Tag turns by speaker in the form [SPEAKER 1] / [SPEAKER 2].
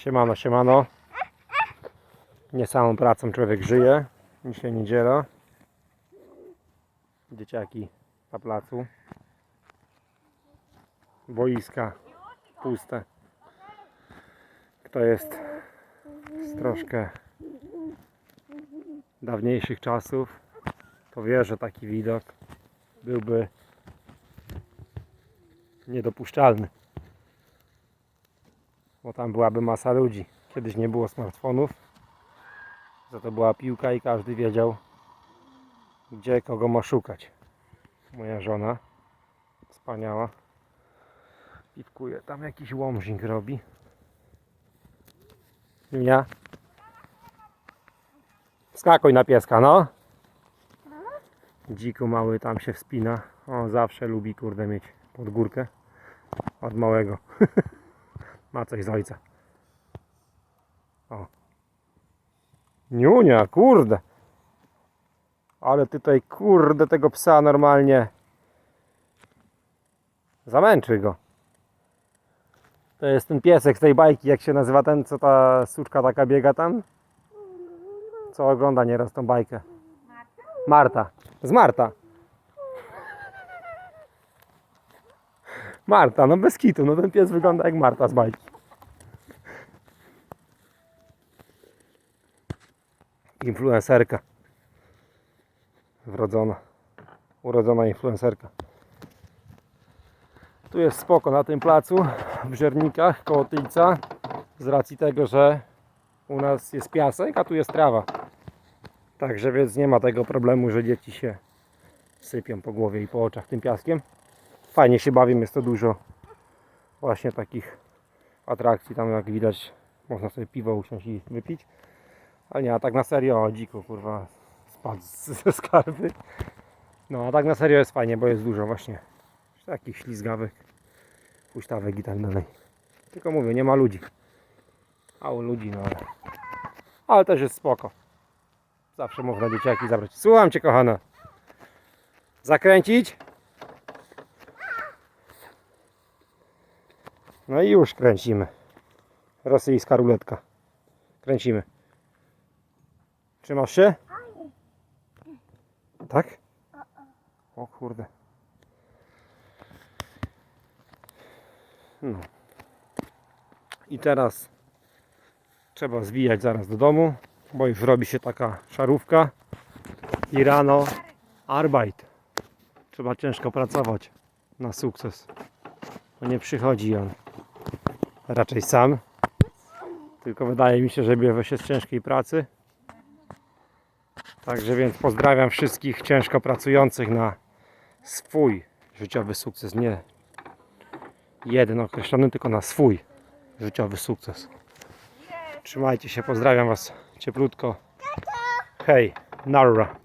[SPEAKER 1] Siemano, siemano. Nie samą pracą człowiek żyje. Dzisiaj niedziela. Dzieciaki na placu. Boiska puste. Kto jest z troszkę dawniejszych czasów, to wie, że taki widok byłby niedopuszczalny. Bo tam byłaby masa ludzi. Kiedyś nie było smartfonów. Za to była piłka i każdy wiedział, gdzie kogo ma szukać. Moja żona, wspaniała, piwkuje. Tam jakiś łomżing robi. Ja. Skakuj na pieska, no. Dziku mały tam się wspina. On zawsze lubi kurde mieć pod górkę. Od małego. Ma coś z ojca. O. Niunia, kurde. Ale tutaj, kurde, tego psa normalnie zamęczy go. To jest ten piesek z tej bajki, jak się nazywa ten, co ta suczka taka biega tam? Co ogląda nieraz tą bajkę? Marta. Z Marta. Marta, no bez kitu, no ten pies wygląda jak Marta z bajki. Influencerka. Wrodzona. Urodzona influencerka. Tu jest spoko na tym placu w Żernikach koło Tylca z racji tego, że u nas jest piasek, a tu jest trawa. Także więc nie ma tego problemu, że dzieci się sypią po głowie i po oczach tym piaskiem. Fajnie się bawię, jest to dużo właśnie takich atrakcji. Tam jak widać można sobie piwo usiąść i wypić. Ale nie, a tak na serio, o dziko kurwa spadł ze skarby. No a tak na serio jest fajnie, bo jest dużo właśnie takich ślizgawek, huśtawek i tak dalej. Tylko mówię, nie ma ludzi. A u ludzi, no ale... Ale też jest spoko. Zawsze można dzieciaki zabrać. Słucham Cię kochana. Zakręcić? No i już kręcimy. Rosyjska ruletka. Kręcimy. Trzymasz się? Tak? O kurde. No. I teraz trzeba zwijać zaraz do domu, bo już robi się taka szarówka. I rano Arbeit. Trzeba ciężko pracować na sukces. To nie przychodzi on raczej sam. Tylko wydaje mi się, że bierze się z ciężkiej pracy. Także więc pozdrawiam wszystkich ciężko pracujących na swój życiowy sukces. Nie jeden określony, tylko na swój życiowy sukces. Trzymajcie się, pozdrawiam Was cieplutko. Hej, narra.